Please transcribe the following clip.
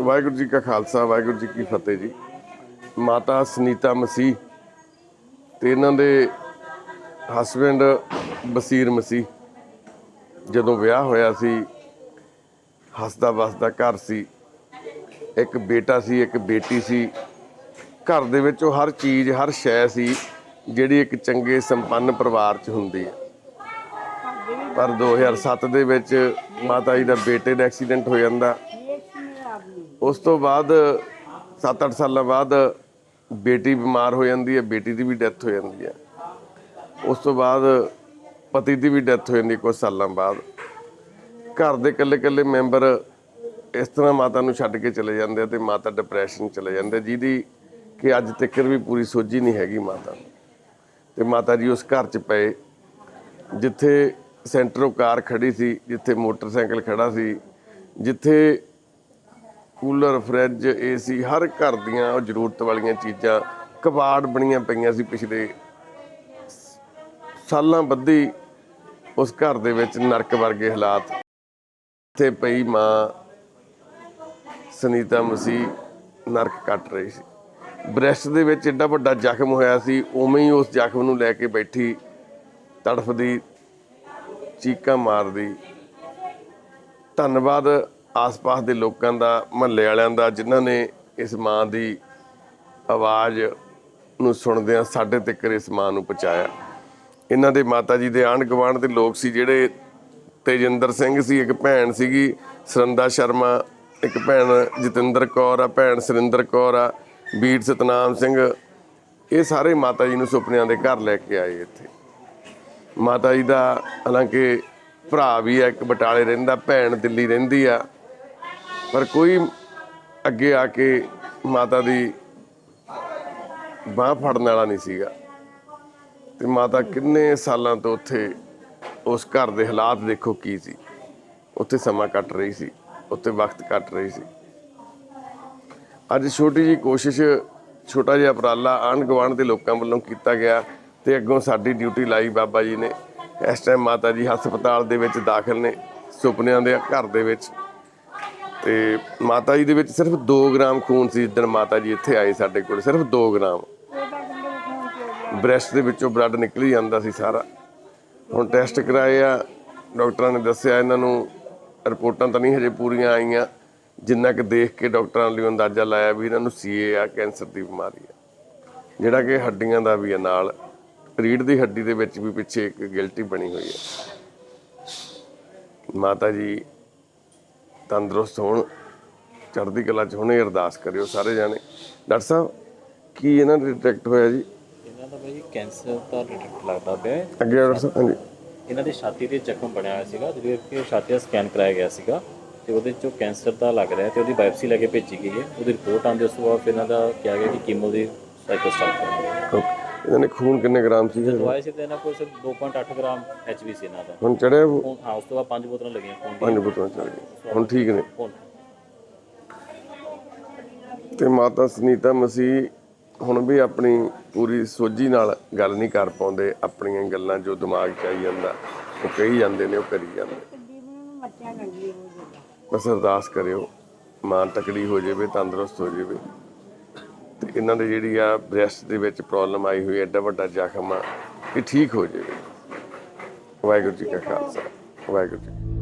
ਵਾਹਿਗੁਰੂ ਜੀ ਕਾ ਖਾਲਸਾ, ਵਾਹਿਗੁਰੂ ਜੀ ਕੀ ਫਤਿਹ ਜੀ। ਮਾਤਾ ਸੁਨੀਤਾ ਮਸੀਹ ਤੇ ਇਹਨਾਂ ਦੇ ਹਸਬੰਡ ਬਸੀਰ ਮਸੀਹ। ਜਦੋਂ ਵਿਆਹ ਹੋਇਆ ਸੀ, ਹੱਸਦਾ ਵਸਦਾ ਘਰ ਸੀ। ਇੱਕ ਬੇਟਾ ਸੀ, ਇੱਕ ਬੇਟੀ ਸੀ। ਘਰ ਦੇ ਵਿੱਚ ਉਹ ਹਰ ਚੀਜ਼, ਹਰ ਸ਼ੈ ਸੀ, ਜਿਹੜੀ ਇੱਕ ਚੰਗੇ ਸੰਪੰਨ ਪਰਿਵਾਰ 'ਚ ਹੁੰਦੀ ਹੈ। ਪਰ 2007 ਦੇ ਵਿੱਚ ਮਾਤਾ ਜੀ ਦਾ ਬੇਟੇ ਦਾ ਐਕਸੀਡੈਂਟ ਹੋ ਜਾਂਦਾ। ਉਸ ਤੋਂ ਬਾਅਦ 7-8 ਸਾਲਾਂ ਬਾਅਦ ਬੇਟੀ ਬਿਮਾਰ ਹੋ ਜਾਂਦੀ ਹੈ, ਬੇਟੀ ਦੀ ਵੀ ਡੈਥ ਹੋ ਜਾਂਦੀ ਹੈ। ਉਸ ਤੋਂ ਬਾਅਦ ਪਤੀ ਦੀ ਵੀ ਡੈਥ ਹੋ ਜਾਂਦੀ ਕੁਝ ਸਾਲਾਂ ਬਾਅਦ। ਘਰ ਦੇ ਇਕੱਲੇ-ਇਕੱਲੇ ਮੈਂਬਰ ਇਸ ਤਰ੍ਹਾਂ ਮਾਤਾ ਨੂੰ ਛੱਡ ਕੇ ਚਲੇ ਜਾਂਦੇ ਆ ਤੇ ਮਾਤਾ ਡਿਪਰੈਸ਼ਨ ਚਲੇ ਜਾਂਦੇ ਜਿਹਦੀ ਕਿ ਅੱਜ ਤੱਕ ਵੀ ਪੂਰੀ ਸੋਝੀ ਨਹੀਂ ਹੈਗੀ ਮਾਤਾ ਨੂੰ। ਤੇ ਮਾਤਾ ਜੀ ਉਸ ਘਰ 'ਚ ਪਏ, ਜਿੱਥੇ ਸੈਂਟਰੋ ਕਾਰ ਖੜੀ ਸੀ, ਜਿੱਥੇ ਮੋਟਰਸਾਈਕਲ ਖੜਾ ਸੀ, ਜਿੱਥੇ ਕੂਲਰ, ਫਰਿੱਜ, ਏਸੀ ਹਰ ਘਰ ਦੀਆਂ ਉਹ ਜ਼ਰੂਰਤ ਵਾਲੀਆਂ ਚੀਜ਼ਾਂ ਕਬਾੜ ਬਣੀਆਂ ਪਈਆਂ ਸੀ ਪਿਛਲੇ ਸਾਲਾਂ ਬੱਧੀ ਉਸ ਘਰ ਦੇ ਵਿੱਚ ਨਰਕ ਵਰਗੇ ਹਾਲਾਤ। ਤੇ ਪਈ ਮਾਂ ਸੁਨੀਤਾ ਮਸੀਹ ਨਰਕ ਕੱਟ ਰਹੀ ਸੀ। ਬ੍ਰੈਸਟ ਦੇ ਵਿੱਚ ਐਡਾ ਵੱਡਾ ਜ਼ਖਮ ਹੋਇਆ ਸੀ, ਉਵੇਂ ਹੀ ਉਸ ਜ਼ਖਮ ਨੂੰ ਲੈ ਕੇ ਬੈਠੀ ਤੜਫਦੀ, ਚੀਕਾਂ ਮਾਰਦੀ। ਧੰਨਵਾਦ ਆਸ-ਪਾਸ ਦੇ ਲੋਕਾਂ ਦਾ, ਮਹੱਲੇ ਵਾਲਿਆਂ ਦਾ, ਜਿਨ੍ਹਾਂ ਨੇ ਇਸ ਮਾਂ ਦੀ ਆਵਾਜ਼ ਨੂੰ ਸੁਣਦਿਆਂ ਸਾਡੇ ਤੱਕ ਇਸ ਮਾਂ ਨੂੰ ਪਹੁੰਚਾਇਆ। ਇਹਨਾਂ ਦੇ ਮਾਤਾ ਜੀ ਦੇ ਆਂਢ ਗੁਆਂਢ ਦੇ ਲੋਕ ਸੀ ਜਿਹੜੇ ਤੇਜਿੰਦਰ ਸਿੰਘ ਸੀ, ਇੱਕ ਭੈਣ ਸੀਗੀ, ਸਰੰਦਾ ਸ਼ਰਮਾ, ਇੱਕ ਭੈਣ ਜਤਿੰਦਰ ਕੌਰ ਆ, ਭੈਣ ਸੁਰਿੰਦਰ ਕੌਰ ਆ ਵੀਰ ਸਤਨਾਮ ਸਿੰਘ। ਇਹ ਸਾਰੇ ਮਾਤਾ ਜੀ ਨੂੰ ਸੁਪਨਿਆਂ ਦੇ ਘਰ ਲੈ ਕੇ ਆਏ ਇੱਥੇ। ਮਾਤਾ ਜੀ ਦਾ ਹਾਲਾਂਕਿ ਭਰਾ ਵੀ ਆ, ਇੱਕ ਬਟਾਲੇ ਰਹਿੰਦਾ, ਭੈਣ ਦਿੱਲੀ ਰਹਿੰਦੀ ਆ। ਪਰ ਕੋਈ ਅੱਗੇ ਆ ਕੇ ਮਾਤਾ ਦੀ ਬਾਹ ਫੜਨ ਵਾਲਾ ਨਹੀਂ ਸੀਗਾ। ਤੇ ਮਾਤਾ ਕਿੰਨੇ ਸਾਲਾਂ ਤੋਂ ਉੱਥੇ ਉਸ ਘਰ ਦੇ ਹਾਲਾਤ ਦੇਖੋ ਕੀ ਸੀ। ਉੱਥੇ ਸਮਾਂ ਕੱਟ ਰਹੀ ਸੀ, ਉੱਥੇ ਵਕਤ ਕੱਟ ਰਹੀ ਸੀ। ਅੱਜ ਛੋਟੀ ਜੀ ਕੋਸ਼ਿਸ਼ ਛੋਟਾ ਜਿਹਾ ਉਪਰਾਲਾ ਆਂਢ ਗੁਆਂਢ ਦੇ ਲੋਕਾਂ ਵੱਲੋਂ ਕੀਤਾ ਗਿਆ ਤੇ ਅੱਗੋਂ ਸਾਡੀ ਡਿਊਟੀ ਲਾਈ ਬਾਬਾ ਜੀ ਨੇ। ਇਸ ਟਾਈਮ ਮਾਤਾ ਜੀ ਹਸਪਤਾਲ ਦੇ ਵਿੱਚ ਦਾਖਲ ਨੇ, ਸੁਪਨਿਆਂ ਦੇ ਘਰ ਦੇ ਵਿੱਚ। ਤੇ ਮਾਤਾ ਜੀ ਦੇ ਵਿੱਚ ਸਿਰਫ 2 ਗ੍ਰਾਮ ਖੂਨ ਸੀ ਜਿੱਦਣ ਮਾਤਾ ਜੀ ਇੱਥੇ ਆਏ ਸਾਡੇ ਕੋਲ, ਸਿਰਫ 2 ਗ੍ਰਾਮ। ਬ੍ਰੈਸਟ ਦੇ ਵਿੱਚੋਂ ਬਲੱਡ ਨਿਕਲੀ ਜਾਂਦਾ ਸੀ ਸਾਰਾ। ਹੁਣ ਟੈਸਟ ਕਰਾਏ ਆ, ਡਾਕਟਰਾਂ ਨੇ ਦੱਸਿਆ ਇਹਨਾਂ ਨੂੰ ਰਿਪੋਰਟਾਂ ਤਾਂ ਨਹੀਂ ਹਜੇ ਪੂਰੀਆਂ ਆਈਆਂ। ਜਿੰਨਾ ਕਿ ਦੇਖ ਕੇ ਡਾਕਟਰਾਂ ਲਈ ਅੰਦਾਜ਼ਾ ਲਾਇਆ ਵੀ ਇਹਨਾਂ ਨੂੰ ਸੀਏ ਆ, ਕੈਂਸਰ ਦੀ ਬਿਮਾਰੀ ਆ। ਜਿਹੜਾ ਕਿ ਹੱਡੀਆਂ ਦਾ ਵੀ ਆ ਨਾਲ। ਰੀੜ ਦੀ ਹੱਡੀ ਦੇ ਵਿੱਚ ਵੀ ਪਿੱਛੇ ਇੱਕ ਗਿਲਟੀ ਬਣੀ ਹੋਈ ਹੈ ਮਾਤਾ ਜੀ ਤੰਦਰੁਸਤ ਹੋਣ ਚੜ੍ਹਦੀ ਕਲਾ ਚ ਹੁਣੇ ਅਰਦਾਸ ਕਰਿਓ ਸਾਰੇ ਜਾਣੇ। ਡਾਕਟਰ ਸਾਹਿਬ ਕੀ ਇਹਨਾਂ ਦੇ ਡਿਟੈਕਟ ਹੋਇਆ ਜੀ? ਇਹਨਾਂ ਦਾ ਭਾਈ ਕੈਂਸਰ ਦਾ ਰਿਟੈਕਟ ਲੱਗਦਾ ਪਿਆ। ਅੱਗੇ ਡਾਕਟਰ ਸਾਹਿਬ ਹਾਂਜੀ। ਇਹਨਾਂ ਦੀ ਛਾਤੀ ਤੇ ਜ਼ਖਮ ਬਣਿਆ ਹੋਇਆ ਸੀਗਾ ਜਿਹਦੇ ਕਿ ਛਾਤੀ ਦਾ ਸਕੈਨ ਕਰਾਇਆ ਗਿਆ ਸੀਗਾ ਤੇ ਉਹਦੇ ਚੋਂ ਕੈਂਸਰ ਦਾ ਲੱਗ ਰਿਹਾ ਤੇ ਉਹਦੀ ਬਾਇਓਪਸੀ ਲੈ ਕੇ ਭੇਜੀ ਗਈ ਹੈ। ਉਹਦੀ ਰਿਪੋਰਟ ਆਉਂਦੇ ਉਸ ਤੋਂ ਬਾਅਦ ਫਿਰ ਇਹਨਾਂ ਦਾ ਕਿਹਾ ਗਿਆ ਕਿ ਕੀਮੋ ਦੀ ਸਾਈਕਲ ਸਟਾਰਟ ਕਰਨੀ ਓਕੇ। ਇਹਨਾਂ ਨੇ ਖੂਨ ਕਿੰਨੇ ਗ੍ਰਾਮ ਸੀ ਦਵਾਈ ਸੀ ਤੇ ਇਹਨਾਂ ਕੋਲ ਸਿਰਫ 2.8 ਗ੍ਰਾਮ ਐਚਬੀ ਸੀ ਇਹਨਾਂ ਦਾ। ਹੁਣ ਚੜਿਆ ਉਹ? ਹੁਣ ਹਾਂ ਉਸ ਤੋਂ ਬਾਅਦ ਪੰਜ ਬੋਤਲਾਂ ਲੱਗੀਆਂ ਖੂਨ ਪੰਜ ਬੋਤਲਾਂ ਚੜ ਗਏ ਹੁਣ ਠੀਕ ਨੇ? ਹੁਣ। ਤੇ ਮਾਤਾ ਸੁਨੀਤਾ ਮਸੀਹ ਹੁਣ ਵੀ ਆਪਣੀ ਪੂਰੀ ਸੋਝੀ ਨਾਲ ਗੱਲ ਨਹੀਂ ਕਰ ਪਾਉਂਦੇ ਆਪਣੀਆਂ ਗੱਲਾਂ ਜੋ ਦਿਮਾਗ 'ਚ ਆਈ ਜਾਂਦਾ ਉਹ ਕਹੀ ਜਾਂਦੇ ਨੇ ਉਹ ਕਰੀ ਜਾਂਦੇ ਬਸ ਅਰਦਾਸ ਕਰਿਓ ਮਾਂ ਤਕੜੀ ਹੋ ਜਾਵੇ ਤੰਦਰੁਸਤ ਹੋ ਜਾਵੇ। ਤੇ ਇਹਨਾਂ ਦੇ ਜਿਹੜੀ ਆ ਬ੍ਰੈਸਟ ਦੇ ਵਿੱਚ ਪ੍ਰੋਬਲਮ ਆਈ ਹੋਈ ਐਡਾ ਵੱਡਾ ਜ਼ਖਮ ਆ ਇਹ ਠੀਕ ਹੋ ਜਾਵੇ। ਵਾਹਿਗੁਰੂ ਜੀ ਕਾ ਖਾਲਸਾ, ਵਾਹਿਗੁਰੂ ਜੀ